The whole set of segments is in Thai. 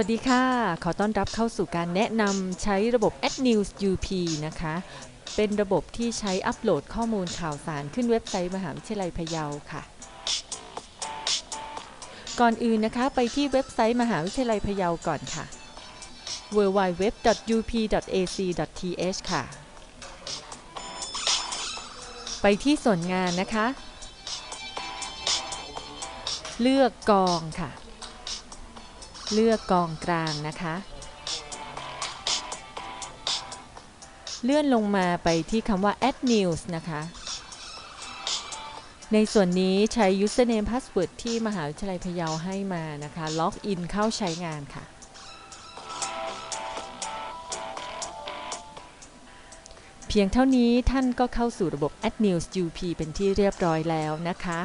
วัสดีค่ะ ขอต้อนรับเข้าสู่การแนะนำใช้ระบบ AdNews UP นะคะ เป็นระบบที่ใช้อัปโหลดข้อมูลข่าวสารขึ้นเว็บไซต์มหาวิทยาลัยพะเยาค่ะ ก่อนอื่นนะคะ ไปที่เว็บไซต์มหาวิทยาลัยพะเยาก่อนค่ะ www.up.ac.th ค่ะ ไปที่ส่วนงานนะคะ เลือกกองค่ะ เลือกกองกลางนะคะ เลื่อนลงมาไปที่คำว่า add news นะคะ ในส่วนนี้ใช้ username password ที่มหาวิทยาลัยพะเยาให้มานะคะ ล็อกอินเข้าใช้งานค่ะ เพียงเท่านี้ท่านก็เข้าสู่ระบบ Add News UP เป็นที่เรียบร้อยแล้วนะคะ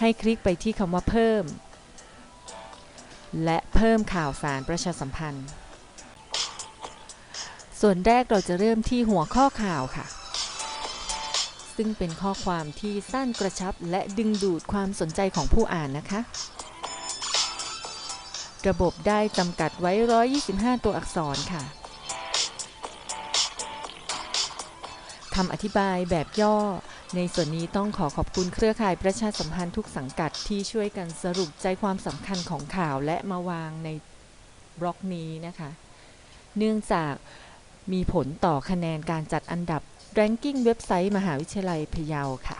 ให้คลิกไปที่คำว่าเพิ่ม และเพิ่มข่าวสารประชาสัมพันธ์ ส่วนแรกเราจะเริ่มที่หัวข้อข่าวค่ะ ซึ่งเป็นข้อความที่สั้นกระชับและดึงดูดความสนใจของผู้อ่านนะคะ ระบบได้จำกัดไว้ 125 ตัวอักษรค่ะคำอธิบายแบบย่อ ในส่วนนี้ต้องขอขอบคุณเครือข่ายประชาสัมพันธ์ทุกสังกัดที่ช่วยกันสรุปใจความสำคัญของข่าวและมาวางในบล็อกนี้นะคะ เนื่องจากมีผลต่อคะแนนการจัดอันดับ ranking เว็บไซต์มหาวิทยาลัยพะเยาค่ะ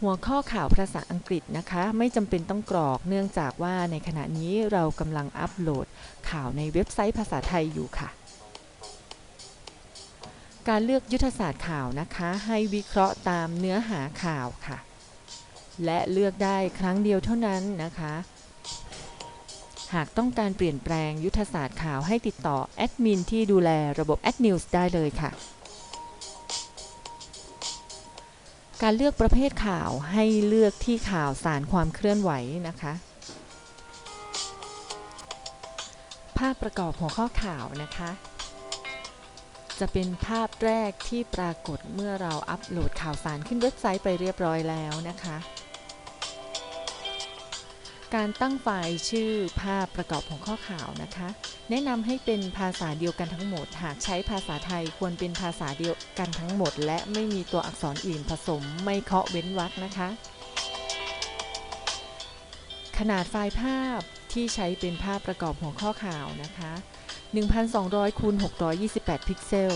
หัวข้อข่าวภาษาอังกฤษนะคะ ไม่จำเป็นต้องกรอกเนื่องจากว่าในขณะนี้เรากำลังอัปโหลดข่าวในเว็บไซต์ภาษาไทยอยู่ค่ะ การเลือกยุทธศาสตร์ข่าวนะคะ ให้วิเคราะห์ตามเนื้อหาข่าวค่ะ และเลือกได้ครั้งเดียวเท่านั้นนะคะ หากต้องการเปลี่ยนแปลงยุทธศาสตร์ข่าวให้ติดต่อแอดมินที่ดูแลระบบ Ad News ได้เลยค่ะ การเลือกประเภทข่าวให้เลือกที่ข่าวสารความเคลื่อนไหวนะคะ ภาพประกอบหัวข้อข่าวนะคะ จะเป็นภาพแรกที่ปรากฏเมื่อเราอัปโหลดข่าวสารขึ้นเว็บไซต์ไปเรียบร้อยแล้วนะคะ การตั้งไฟล์ชื่อภาพประกอบหัวข้อข่าวนะคะ แนะนำให้เป็นภาษาเดียวกันทั้งหมด หากใช้ภาษาไทยควรเป็นภาษาเดียวกันทั้งหมด และไม่มีตัวอักษรอื่นผสมไม่เคาะเว้นวรรคนะคะ ขนาดไฟล์ภาพที่ใช้เป็นภาพประกอบหัวข้อข่าวนะคะ 1,200คูณ628 พิกเซล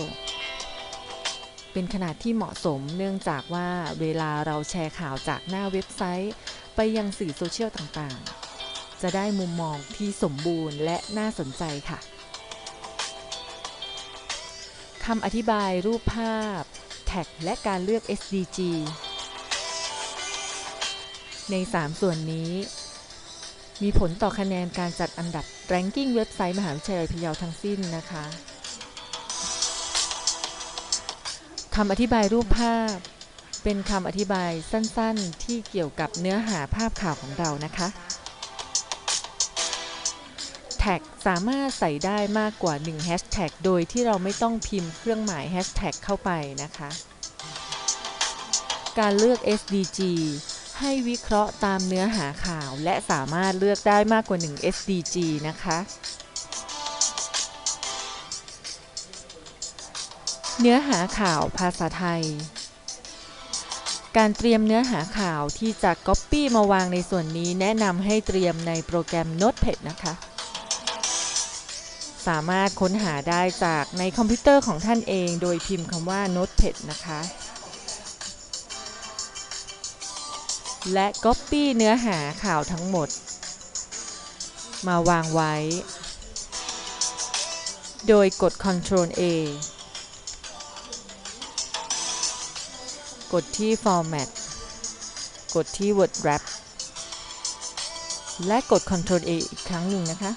เป็นขนาดที่เหมาะสมเนื่องจากว่าเวลาเราแชร์ข่าวจากหน้าเว็บไซต์ ไปยังสื่อโซเชียลต่างๆ จะได้มุมมองที่สมบูรณ์และน่าสนใจค่ะคำอธิบายรูปภาพ แท็กและการเลือก SDG ใน 3 ส่วนนี้ มีผลต่อคะแนนการจัดอันดับ ranking เว็บไซต์มหาวิทยาลัยพะเยาทั้งสิ้นนะคะคำอธิบายรูปภาพ เป็นคำอธิบายสั้นๆ ที่เกี่ยวกับเนื้อหาภาพข่าวของเรานะคะ แท็กสามารถใส่ได้มากกว่า1 hashtag โดยที่เราไม่ต้องพิมพ์เครื่องหมาย hashtag เข้าไปนะคะ การเลือก SDG ให้วิเคราะห์ตามเนื้อหาข่าว และสามารถเลือกได้มากกว่า 1 SDG นะคะ เนื้อหาข่าวภาษาไทย การเตรียมเนื้อหาข่าวที่จะ Copy มาวางในส่วนนี้แนะนำให้เตรียมในโปรแกรม Notepad นะคะ สามารถค้นหาได้จากในคอมพิวเตอร์ของท่านเอง โดยพิมพ์คำว่า Notepad นะคะ และ Copy เนื้อหาข่าวทั้งหมด มาวางไว้ โดยกด Ctrl A กดที่ Format กดที่ Word Wrap และกด Ctrl A อีกครั้งหนึ่งนะคะ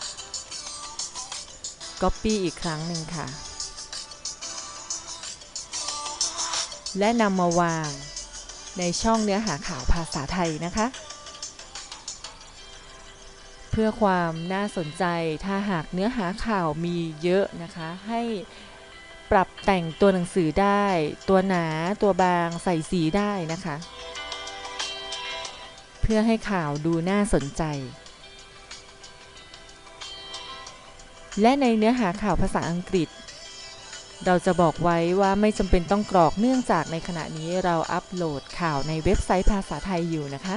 Copy อีกครั้งหนึ่งค่ะ และนำมาวาง ในช่องเนื้อหาข่าวภาษาไทยนะคะ เพื่อความน่าสนใจถ้าหากเนื้อหาข่าวมีเยอะนะคะ ให้ปรับแต่งตัวหนังสือได้ ตัวหนาตัวบางใส่สีได้นะคะ เพื่อให้ข่าวดูน่าสนใจ และในเนื้อหาข่าวภาษาอังกฤษ เราจะบอกไว้ว่าไม่จำเป็นต้องกรอกเนื่องจากในขณะนี้เราอัปโหลดข่าวในเว็บไซต์ภาษาไทยอยู่นะคะ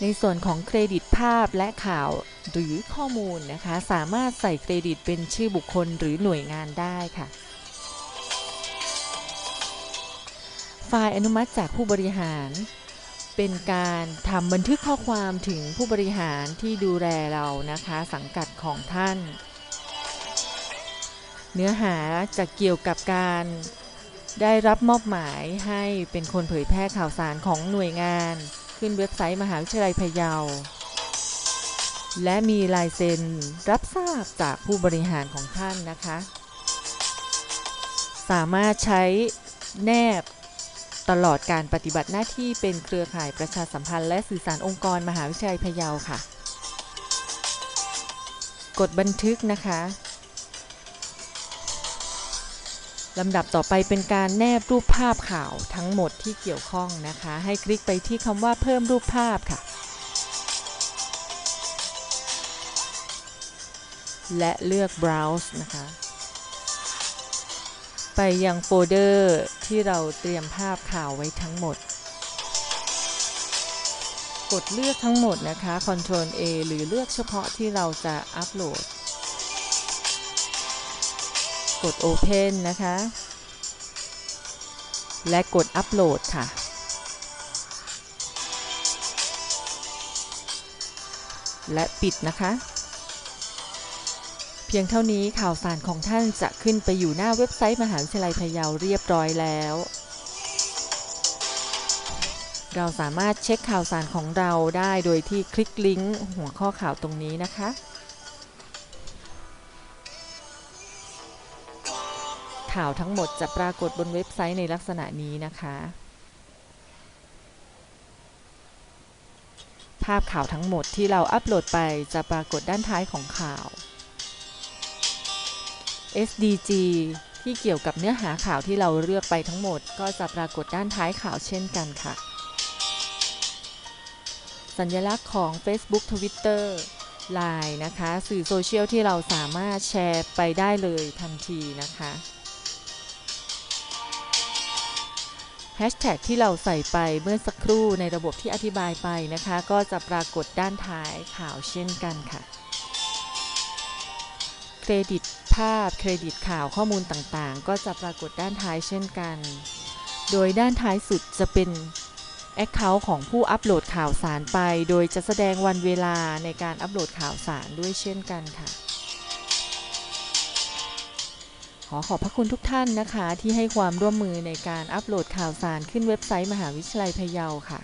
ในส่วนของเครดิตภาพและข่าวหรือข้อมูลนะคะ สามารถใส่เครดิตเป็นชื่อบุคคลหรือหน่วยงานได้ค่ะ ไฟล์อนุมัติจากผู้บริหาร เป็นการทำบันทึกข้อความถึงผู้บริหารที่ดูแลเรานะคะ สังกัดของท่าน เนื้อหาจะเกี่ยวกับการได้รับมอบหมายให้เป็นคนเผยแพร่ข่าวสารของหน่วยงาน ขึ้นเว็บไซต์มหาวิทยาลัยพะเยา และมีลายเซ็นรับทราบจากผู้บริหารของท่านนะคะ สามารถใช้แนบตลอดการปฏิบัติหน้าที่เป็นเครือข่ายประชาสัมพันธ์และสื่อสารองค์กรมหาวิทยาลัยพะเยาค่ะ กดบันทึกนะคะ ลำดับต่อไปเป็นการแนบรูปภาพข่าวทั้งหมดที่เกี่ยวข้องนะคะ ให้คลิกไปที่คำว่าเพิ่มรูปภาพค่ะ และเลือก browse นะคะ ไปยังโฟลเดอร์ที่เราเตรียมภาพข่าวไว้ทั้งหมด กดเลือกทั้งหมดนะคะ Ctrl A หรือเลือกเฉพาะที่เราจะอัปโหลด กด Open นะคะ และกดอัปโหลดค่ะ และปิดนะคะ เพียงเท่านี้ข่าวสารของท่านจะขึ้นไปอยู่หน้าเว็บไซต์มหาวิทยาลัยพะเยาเรียบร้อยแล้ว เราสามารถเช็คข่าวสารของเราได้โดยที่คลิกลิงก์หัวข้อข่าวตรงนี้นะคะ ข่าวทั้งหมดจะปรากฏบนเว็บไซต์ในลักษณะนี้นะคะ ภาพข่าวทั้งหมดที่เราอัปโหลดไปจะปรากฏด้านท้ายของข่าว SDG ที่เกี่ยวกับเนื้อหาข่าวที่เราเลือกไปทั้งหมด ก็จะปรากฏด้านท้ายข่าวเช่นกันค่ะ สัญลักษณ์ของ Facebook Twitter Line นะคะ สื่อโซเชียลที่เราสามารถแชร์ไปได้เลยทันทีนะคะ แฮชแท็กที่เราใส่ไปเมื่อสักครู่ในระบบที่อธิบายไปนะคะ ก็จะปรากฏด้านท้ายข่าวเช่นกันค่ะ เครดิตภาพเครดิตข่าวข้อมูลต่างๆ ก็จะปรากฏด้านท้ายเช่นกัน โดยด้านท้ายสุดจะเป็น Account ของผู้อัปโหลดข่าวสารไป โดยจะแสดงวันเวลาในการอัปโหลดข่าวสารด้วยเช่นกันค่ะ ขอขอบพระคุณทุกท่านนะคะ ที่ให้ความร่วมมือในการอัปโหลดข่าวสารขึ้นเว็บไซต์มหาวิทยาลัยพะเยาค่ะ